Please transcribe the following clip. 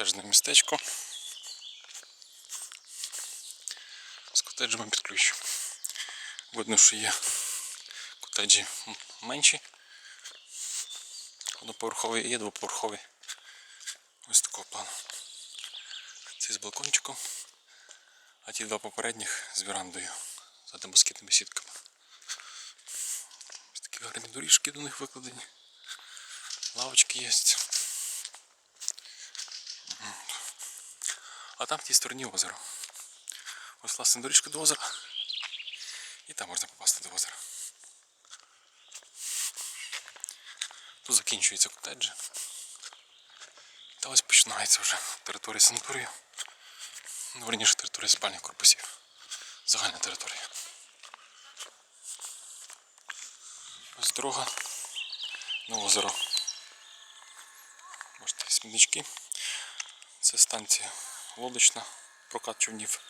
котеджне містечко. З котеджами під ключ. Видно, що є котеджі менші. Одноповерхові і є двоповерхові. Ось такого плану. Цей з балкончиком, а ті два попередніх з верандою за москітними сітками. Ось такі гарні доріжки до них викладені. Лавочки є. А там в тій стороні озеро. Ось власне доріжка до озера. І там можна попасти до озера. Тут закінчується котеджі. Та ось починається вже територія санаторію. Ну, верніше територія спальних корпусів. Загальна територія. Ось дорога на озеро. Бачите, смітнички. Це станція лодочна, прокат човнів.